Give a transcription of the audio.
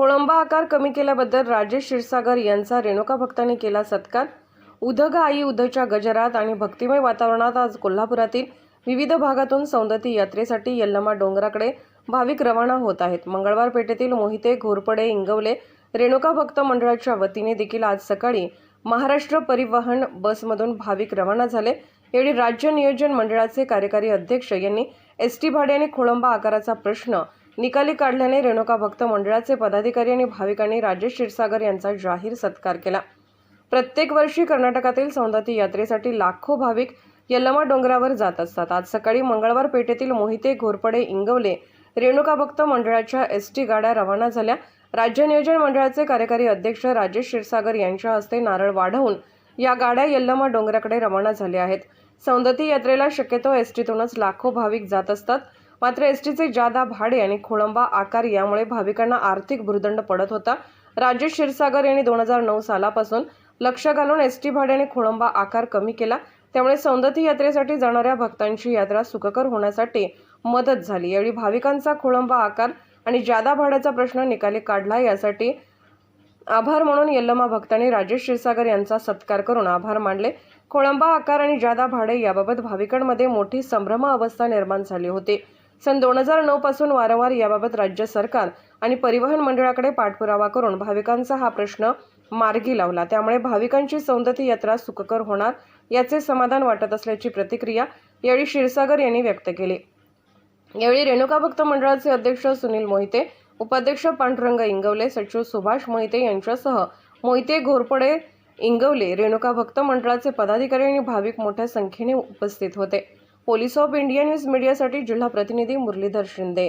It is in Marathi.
खोळंबा आकार कमी केल्याबद्दल राजेश क्षीरसागर यांचा रेणुका भक्तांनी केला सत्कार. उदग आई उधच्या गजरात आणि भक्तिमय वातावरणात आज कोल्हापुरातील विविध भागातून सौंदती यात्रेसाठी यल्लमा डोंगराकडे भाविक रवाना होत आहेत. मंगळवार पेठेतील मोहिते घोरपडे इंगवले रेणुका भक्त मंडळाच्या वतीने देखील आज सकाळी महाराष्ट्र परिवहन बसमधून भाविक रवाना झाले. यावेळी राज्य नियोजन मंडळाचे कार्यकारी अध्यक्ष यांनी एस टी भाडे आणि खोळंबा आकाराचा प्रश्न निकाली काढल्याने रेणुका भक्त मंडळाचे पदाधिकारी आणि भाविकांनी राजेश क्षीरसागर यांचा जाहीर सत्कार केला. प्रत्येक वर्षी कर्नाटकातील सौंदती यात्रेसाठी लाखो भाविक यल्लमा डोंगरावर जात असतात. आज सकाळी मंगळवार पेठेतील मोहिते घोरपडे इंगवले रेणुका भक्त मंडळाच्या एस टी गाड्या रवाना झाल्या. राज्य नियोजन मंडळाचे कार्यकारी अध्यक्ष राजेश क्षीरसागर यांच्या हस्ते नारळ वाढवून या गाड्या यल्लमा डोंगराकडे रवाना झाल्या आहेत. सौंदती यात्रेला शक्यतो एस टीतूनच लाखो भाविक जात असतात. मात्र एस टीचे जादा भाडे आणि खोळंबा आकार यामुळे भाविकांना आर्थिक भूर्दंड पडत होता. राजेश क्षीरसागर यांनी दोन हजार नऊ सालापासून लक्ष घालून एस टी भाडे आणि खोळंबा आकार कमी केला. त्यामुळे सौंदती यात्रेसाठी जाणाऱ्या भक्तांची यात्रा सुखकर होण्यासाठी मदत झाली. यावेळी भाविकांचा खोळंबा आकार आणि जादा भाड्याचा प्रश्न निकाली काढला. यासाठी आभार म्हणून यल्लमा भक्तांनी राजेश क्षीरसागर यांचा सत्कार करून आभार मानले. खोळंबा आकार आणि जादा भाडे याबाबत भाविकांमध्ये मोठी संभ्रम अवस्था निर्माण झाली होती. सन दोन हजार नऊपासून वारंवार याबाबत राज्य सरकार आणि परिवहन मंडळाकडे पाठपुरावा करून भाविकांचा हा प्रश्न मार्गी लावला. त्यामुळे भाविकांची सौंदती यात्रा सुखकर होणार याचे समाधान वाटत असल्याची प्रतिक्रिया यावेळी क्षीरसागर यांनी व्यक्त केली. यावेळी रेणुका भक्त मंडळाचे अध्यक्ष सुनील मोहिते उपाध्यक्ष पांडुरंग इंगवले सचिव सुभाष मोहिते यांच्यासह मोहिते घोरपडे इंगवले रेणुका भक्त मंडळाचे पदाधिकारी आणि भाविक मोठ्या संख्येने उपस्थित होते. पोलीस ऑफ इंडिया न्यूज मीडियासाठी जिल्हा प्रतिनिधी मुरलीधर शिंदे.